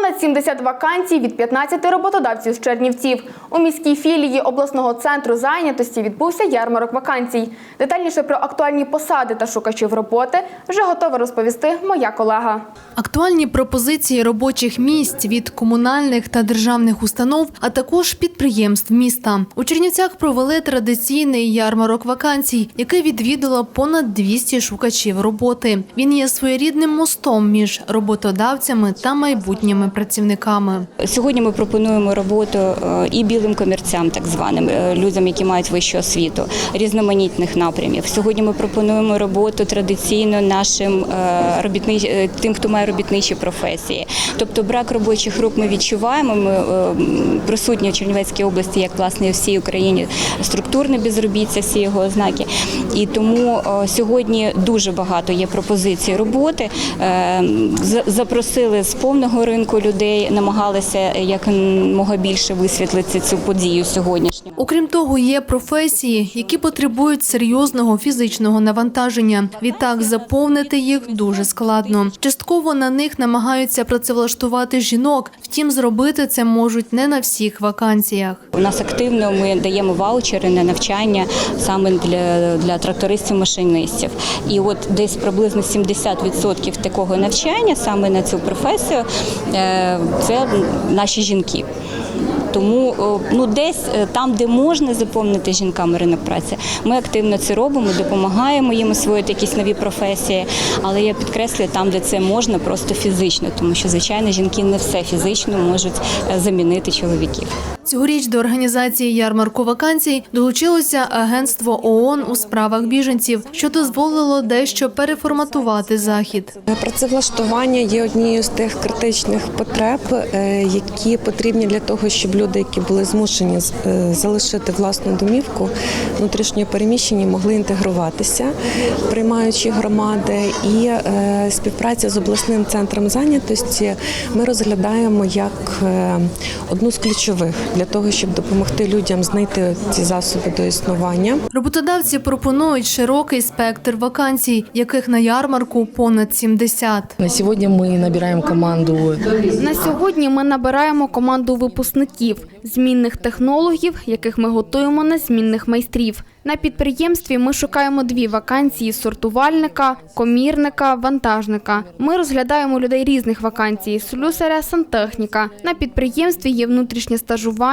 Понад 70 вакансій від 15 роботодавців з Чернівців. У міській філії обласного центру зайнятості відбувся ярмарок вакансій. Детальніше про актуальні посади та шукачів роботи вже готова розповісти моя колега. Актуальні пропозиції робочих місць від комунальних та державних установ, а також підприємств міста. У Чернівцях провели традиційний ярмарок вакансій, який відвідало понад 200 шукачів роботи. Він є своєрідним мостом між роботодавцями та майбутніми працівниками. Сьогодні ми пропонуємо роботу е, і білим комірцям, так званим е, людям, які мають вищу освіту, різноманітних напрямів. Сьогодні ми пропонуємо роботу традиційно нашим е, робітни... тим, хто має робітничі професії. Тобто брак робочих рук ми відчуваємо. Ми присутні в Чернівецькій області, як власне і всій Україні, структурне безробіття, всі його ознаки. І тому сьогодні дуже багато є пропозицій роботи. Запросили з повного ринку людей, намагалися як мога більше висвітлити цю подію сьогоднішню. Окрім того, є професії, які потребують серйозного фізичного навантаження. Відтак заповнити їх дуже складно. Частково на них намагаються працевлаштувати жінок. Втім, зробити це можуть не на всіх вакансіях. У нас активно ми даємо ваучери на навчання саме для, для трактористів-машинистів. І от десь приблизно 70% такого навчання саме на цю професію е, це наші жінки. Тому ну десь е, там, де можна заповнити жінками ринок праці, ми активно це робимо, допомагаємо їм освоїти якісь нові професії. Але я підкреслюю там, де це можна, просто фізично, тому що звичайно жінки не все фізично можуть е, замінити чоловіків. Цьогоріч до організації ярмарку вакансій долучилося агентство ООН у справах біженців, що дозволило дещо переформатувати захід. Працевлаштування є однією з тих критичних потреб, е, які потрібні для того, щоб люди, які були змушені е, залишити власну домівку, внутрішньо переміщені, могли інтегруватися, приймаючи громади, і е, співпраця з обласним центром зайнятості ми розглядаємо як одну з ключових для того, щоб допомогти людям знайти ці засоби до існування. Роботодавці пропонують широкий спектр вакансій, яких на ярмарку понад 70. На сегодня мы набираем команду На сьогодні ми набираємо команду випускників, змінних технологів, яких ми готуємо на змінних майстрів. На підприємстві ми шукаємо дві вакансії сортувальника, комірника, вантажника. Ми розглядаємо людей різних вакансій слюсаря, сантехніка. На підприємстві є внутрішнє стажування,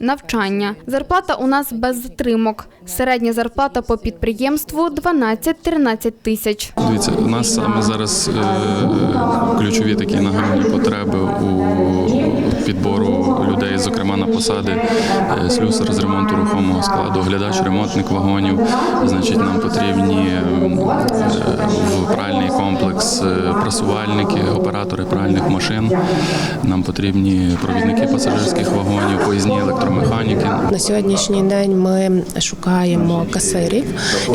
навчання. Зарплата у нас без затримок. Середня зарплата по підприємству 12-13 тисяч. Дивіться, у нас саме зараз е, ключові такі нагальні потреби у підбору людей, зокрема на посади е, слюсар з ремонту рухомого складу, глядач, ремонтник вагонів. Значить, нам потрібні е, в пральний комплекс е, прасувальники, оператори пральних машин. Нам потрібні провідники пасажирських вагонів, поїзні електромеханіки. На сьогоднішній день ми шукаємо касирів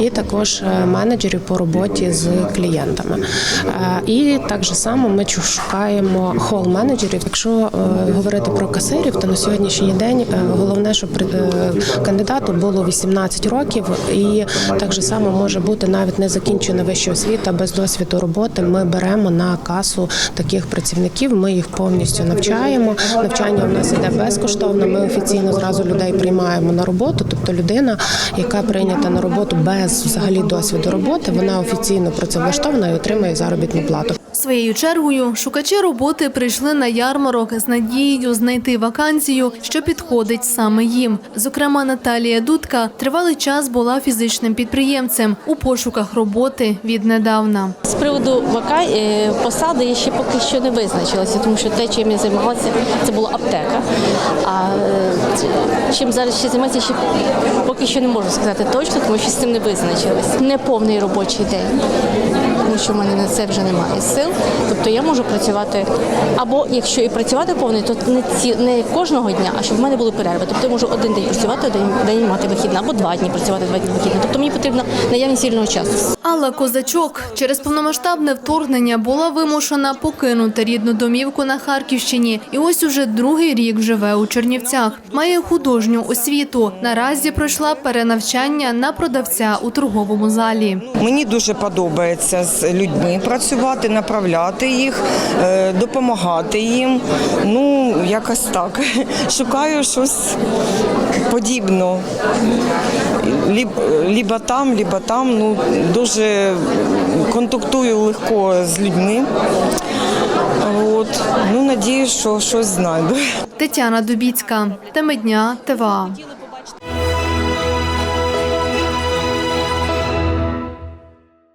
і також е, менеджерів по роботі з клієнтами. Е, І так само ми шукаємо хол-менеджерів. Якщо е, говорити про касирів, то на сьогоднішній день е, головне, щоб е, кандидату було 18 років, і так же само може бути навіть не закінчена вища освіта без досвіду роботи. Ми беремо на касу таких працівників. Ми їх повністю навчаємо. Навчання у нас іде безкоштовно. Ми офіційно зразу людей приймаємо на роботу. Тобто людина, яка прийнята на роботу без взагалі досвіду роботи, вона офіційно працевлаштована і отримує заробітну плату. Своєю чергою шукачі роботи прийшли на ярмарок з надією знайти вакансію, що підходить саме їм. Зокрема, Наталія Дудка тривалий час була фізичним підприємцем у пошуках роботи віднедавна. З приводу е, посади я ще поки що не визначилася, тому що те, чим я займалася, це була аптека. А е, чим зараз ще займатися, ще поки що не можу сказати точно, тому що з цим не визначилась. Не повний робочий день, тому що в мене на це вже немає сил. Тобто я можу працювати або якщо і працювати повний, то не ці не кожного дня, а щоб в мене були перерви. Тобто я можу один день працювати, один день мати вихідний, або два дні працювати, два дні вихідний. Тобто мені потрібна наявність вільного часу. Алла Козачок через повномасштабне вторгнення була вимушена покинути рідну домівку на Харківщині, і ось уже другий рік живе у Чернівцях. Має художню освіту. Наразі пройшла перенавчання на продавця у торговому залі. Мені дуже подобається з з людьми працювати, направляти їх, е, допомагати їм. Ну, якось так. Шукаю щось подібне. Ліб- Лібо там, лібо там. Ну, дуже контактую легко з людьми. От. Ну, надіюсь, що щось знайду. Тетяна Дубіцька, теми дня ТВА.